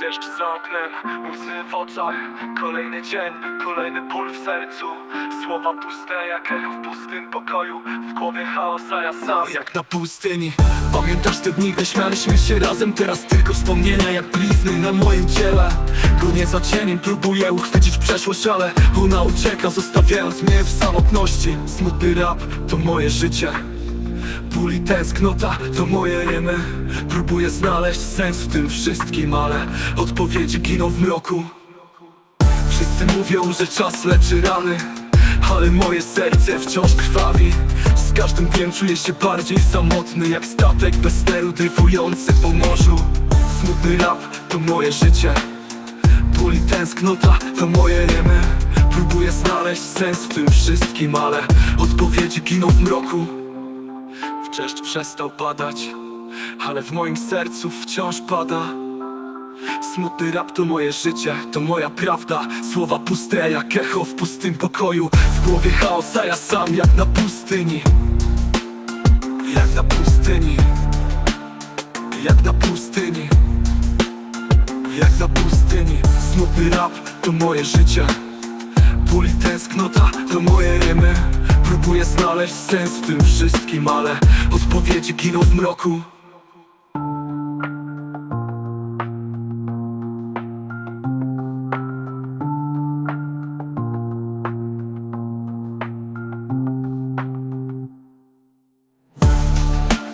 Deszcz za oknem, łzy w oczach. Kolejny dzień, kolejny ból w sercu. Słowa puste jak echo w pustym pokoju. W głowie chaos, a ja sam jak na pustyni. Pamiętasz te dni, gdy śmialiśmy się razem? Teraz tylko wspomnienia jak blizny na moim ciele. Gonię za cieniem, próbuję uchwycić przeszłość Ale ona ucieka, zostawiając mnie w samotności. Smutny rap to moje życie Ból i tęsknota to moje rymy Próbuję znaleźć sens w tym wszystkim, ale odpowiedzi giną w mroku. Wszyscy mówią, że czas leczy rany Ale moje serce wciąż krwawi. Z każdym dniem czuję się bardziej samotny Jak statek bez steru dryfujący po morzu. Smutny rap to moje życie. Ból i tęsknota to moje rymy Próbuję znaleźć sens w tym wszystkim, ale odpowiedzi giną w mroku Wczeszcz przestał padać, ale w moim sercu wciąż pada. Smutny rap to moje życie, to moja prawda. Słowa puste jak echo w pustym pokoju. W głowie chaos, a ja sam jak na pustyni. Jak na pustyni. Jak na pustyni. Jak na pustyni. Smutny rap to moje życie. Ból i tęsknota to moje rymy Próbuję znaleźć sens w tym wszystkim, ale odpowiedzi giną w mroku.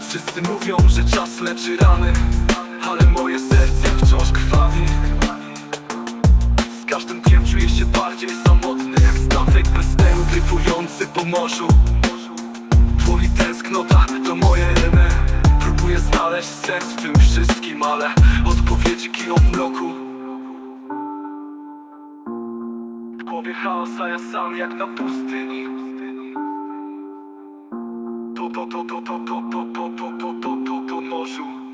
Wszyscy mówią, że czas leczy rany Ale moje serce pływający po morzu Boli tęsknota, to moje rymy Próbuję znaleźć sens w tym wszystkim, ale odpowiedzi giną w mroku W głowie ja sam jak na pustyni To, to, to, to, to, to, to, to, to, to, to, to, to, to morzu